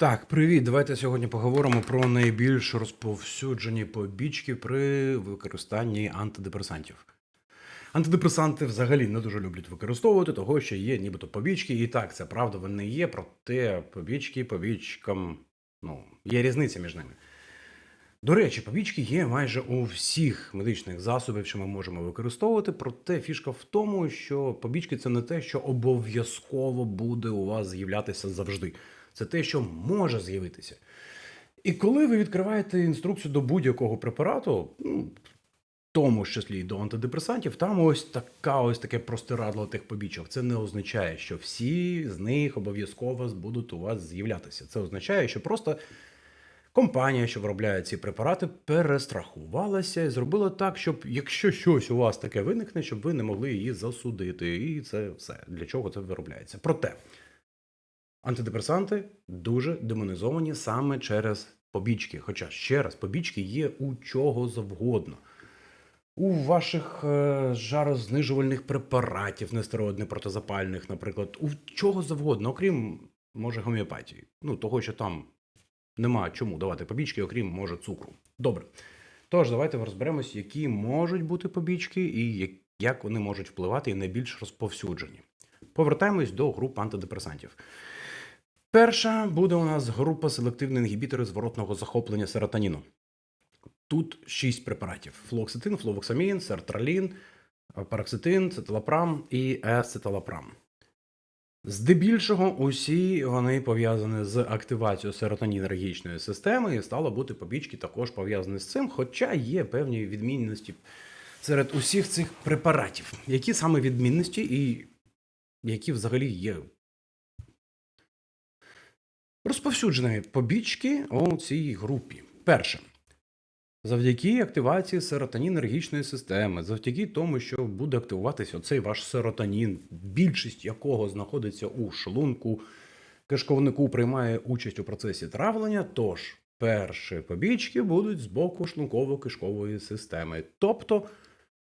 Так, привіт. Давайте сьогодні поговоримо про найбільш розповсюджені побічки при використанні антидепресантів. Антидепресанти взагалі не дуже люблять використовувати, того що є нібито побічки. І так, це правда, вони є, проте побічки побічкам, ну, є різниця між ними. До речі, побічки є майже у всіх медичних засобів, що ми можемо використовувати. Проте фішка в тому, що побічки це не те, що обов'язково буде у вас з'являтися завжди. Це те, що може з'явитися. І коли ви відкриваєте інструкцію до будь-якого препарату, ну, тому числі і до антидепресантів, там ось така ось таке простирадло тих побічок. Це не означає, що всі з них обов'язково будуть у вас з'являтися. Це означає, що просто компанія, що виробляє ці препарати, перестрахувалася і зробила так, щоб якщо щось у вас таке виникне, щоб ви не могли її засудити. І це все для чого це виробляється. Проте антидепресанти дуже демонізовані саме через побічки. Хоча ще раз, побічки є у чого завгодно. У ваших е, жарознижувальних препаратів, нестероїдних протизапальних, наприклад, у чого завгодно, окрім може гомеопатії. Ну, того, що там нема чому давати побічки, окрім може цукру. Добре. Тож, давайте розберемось, які можуть бути побічки і як- вони можуть впливати і найбільш розповсюджені. Повертаємось до груп антидепресантів. Перша буде у нас група селективні інгібітори зворотного захоплення серотоніну. Тут шість препаратів: флуоксетин, флувоксамін, сертралін, параксетин, цеталапрам і ецеталапрам. Здебільшого усі вони пов'язані з активацією серотонінергічної системи, і стало бути побічки також пов'язані з цим, хоча є певні відмінності серед усіх цих препаратів. Які саме відмінності і які взагалі є розповсюджені побічки у цій групі? Перше. Завдяки активації серотонінергічної системи, завдяки тому, що буде активуватися оцей ваш серотонін, більшість якого знаходиться у шлунку, кишковнику приймає участь у процесі травлення. Тож перші побічки будуть з боку шлунково-кишкової системи. Тобто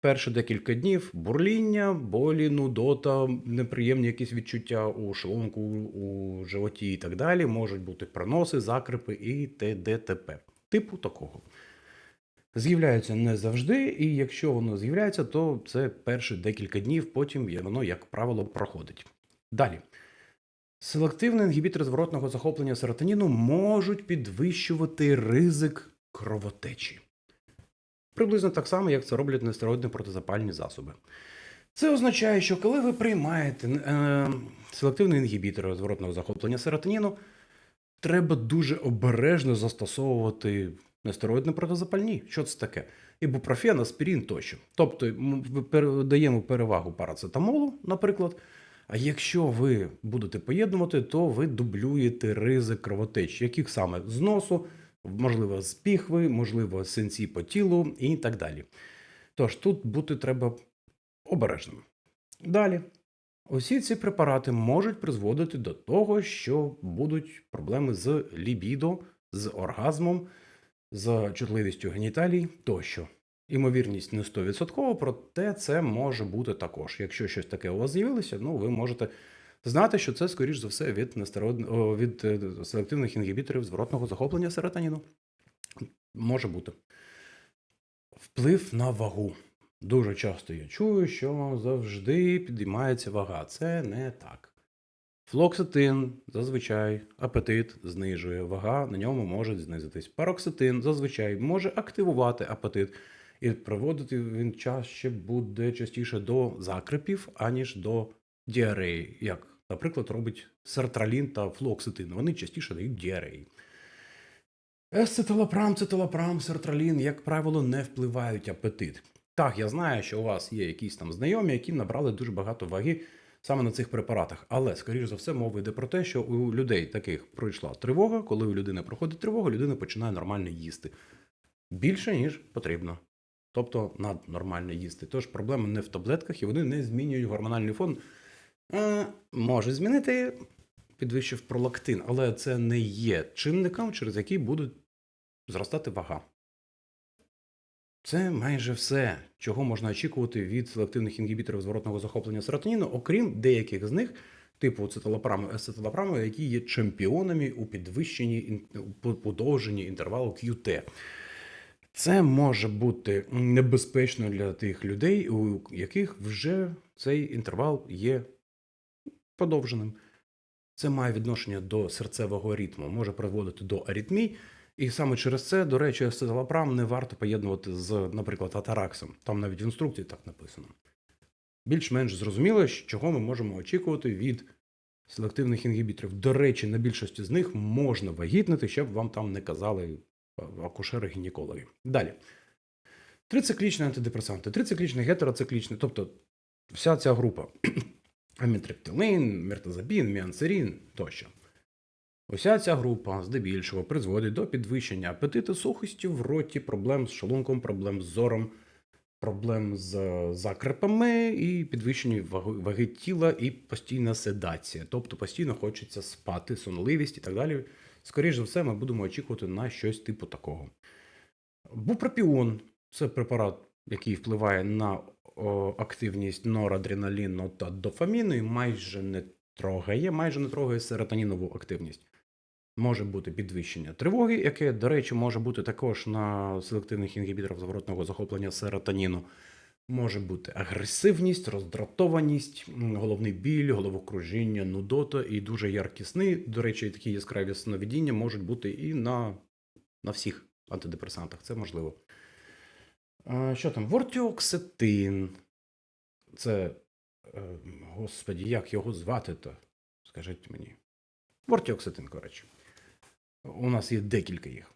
перші декілька днів бурління, болі, нудота, неприємні якісь відчуття у шлунку, у животі і так далі, можуть бути проноси, закрипи і т.д. т.п. Типу такого з'являються не завжди, і якщо воно з'являється, то це перші декілька днів, потім воно, як правило, проходить. Далі. Селективний інгібітор зворотного захоплення серотоніну можуть підвищувати ризик кровотечі. Приблизно так само, як це роблять нестероїдні протизапальні засоби. Це означає, що коли ви приймаєте е, селективний інгібітор зворотного захоплення серотоніну, треба дуже обережно застосовувати нестероїдні протизапальні. Що це таке? Ібупрофен, аспірин тощо. Тобто ми даємо перевагу парацетамолу, наприклад. А якщо ви будете поєднувати, то ви дублюєте ризик кровотеч, яких саме з носу, можливо, з піхви, можливо, синці по тілу і так далі. Тож тут бути треба обережним. Далі. Усі ці препарати можуть призводити до того, що будуть проблеми з лібідо, з оргазмом, з чутливістю геніталій тощо. Імовірність не 100%, проте це може бути також. Якщо щось таке у вас з'явилося, ну ви можете знати, що це, скоріш за все, від, нестероїд... о, від е, селективних інгібіторів зворотного захоплення серотоніну. Може бути. Вплив на вагу. Дуже часто я чую, що завжди підіймається вага. Це не так. Флоксетин зазвичай апетит знижує, вага на ньому може знизитись. Пароксетин зазвичай може активувати апетит, і приводити він чаще буде частіше до закрипів, аніж до діареї, як, наприклад, робить сертралін та флоксетин. Вони частіше дають діареї. Есцетилопрам, цитилопрам, сертралін, як правило, не впливають апетит. Так, я знаю, що у вас є якісь там знайомі, які набрали дуже багато ваги саме на цих препаратах. Але, скоріш за все, мова йде про те, що у людей таких пройшла тривога. Коли у людини проходить тривога, людина починає нормально їсти. Більше, ніж потрібно. Тобто наднормально їсти. Тож проблема не в таблетках, і вони не змінюють гормональний фон. Е, може змінити, підвищив пролактин, але це не є чинником, через який буде зростати вага. Це майже все, чого можна очікувати від селективних інгібіторів зворотного захоплення серотоніну, окрім деяких з них, типу циталопраму, ацеталопраму, які є чемпіонами у підвищенні подовженні інтервалу QT. Це може бути небезпечно для тих людей, у яких вже цей інтервал є подовженим. Це має відношення до серцевого ритму, може приводити до аритмій. І саме через це, до речі, ацеталопрам не варто поєднувати з, наприклад, атараксом. Там навіть в інструкції так написано. Більш-менш зрозуміло, чого ми можемо очікувати від селективних інгібіторів. До речі, на більшості з них можна вагітнити, щоб вам там не казали акушери-гінекологи. Далі. Трициклічні антидепресанти, трициклічні, гетероциклічні, тобто вся ця група амітриптилин, мертазабін, міанцерін тощо. Уся ця група здебільшого призводить до підвищення апетиту, сухості в роті, проблем з шлунком, проблем з зором, проблем з закрепами і підвищення ваги, тіла і постійна седація. Тобто постійно хочеться спати, сонливість і так далі. Скоріше за все, ми будемо очікувати на щось типу такого. Бупропіон це препарат, який впливає на активність норадреналіну та дофаміну і майже не трогає, майже не трогає серотонінову активність. Може бути підвищення тривоги, яке, до речі, може бути також на селективних інгібіторах зворотного захоплення серотоніну. Може бути агресивність, роздратованість, головний біль, головокружіння, нудота і дуже яркі сни. До речі, такі яскраві сновидіння можуть бути і на, на всіх антидепресантах. Це можливо. Що там? Вортіоксетин. Це, е, господі, як його звати-то? Скажіть мені. Вортіоксетин, коротше. У нас є декілька їх.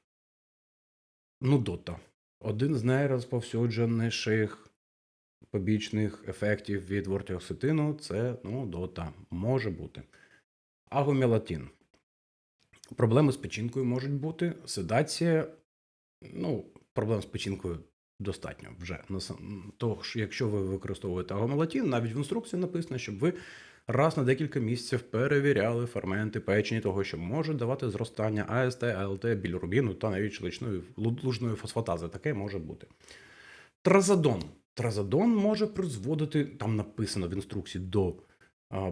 Нудота. Один з найрозповсюдженіших побічних ефектів від вортіоксетину це нудота. Може бути. Агомелатин. Проблеми з печінкою можуть бути. Седація. Ну, проблем з печінкою достатньо вже. Насам- Тож, якщо ви використовуєте агомелатин, навіть в інструкції написано, щоб ви раз на декілька місяців перевіряли ферменти печені того, що може давати зростання АСТ, АЛТ, білірубіну та навіть щелочної лу- лужної фосфатази. Таке може бути. Тразодон. Тразодон може призводити, там написано в інструкції до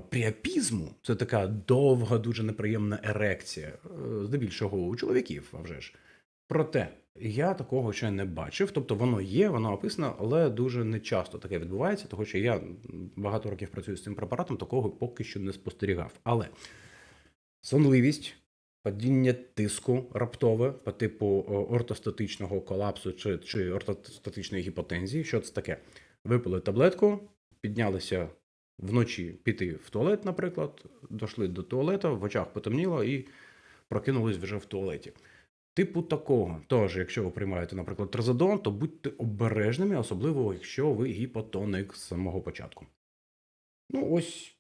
пріапізму. Це така довга, дуже неприємна ерекція, е, здебільшого у чоловіків, а вже ж. Проте я такого ще не бачив. Тобто воно є, воно описано, але дуже нечасто таке відбувається, тому що я багато років працюю з цим препаратом, такого поки що не спостерігав. Але сонливість, падіння тиску раптове по типу ортостатичного колапсу чи, чи ортостатичної гіпотензії. Що це таке? Випили таблетку, піднялися вночі піти в туалет, наприклад, дійшли до туалета, в очах потемніло і прокинулись вже в туалеті. Типу такого. Тож, якщо ви приймаєте, наприклад, тразодон, то будьте обережними, особливо якщо ви гіпотоник з самого початку. Ну, ось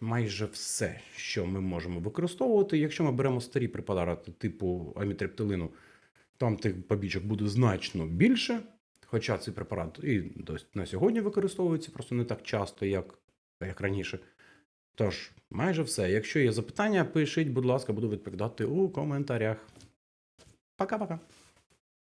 майже все, що ми можемо використовувати. Якщо ми беремо старі препарати типу амітриптилину, там тих побічок буде значно більше. Хоча цей препарат і на сьогодні використовується просто не так часто, як, як раніше. Тож, майже все. Якщо є запитання, пишіть, будь ласка, буду відповідати у коментарях. Pra cá, pra cá.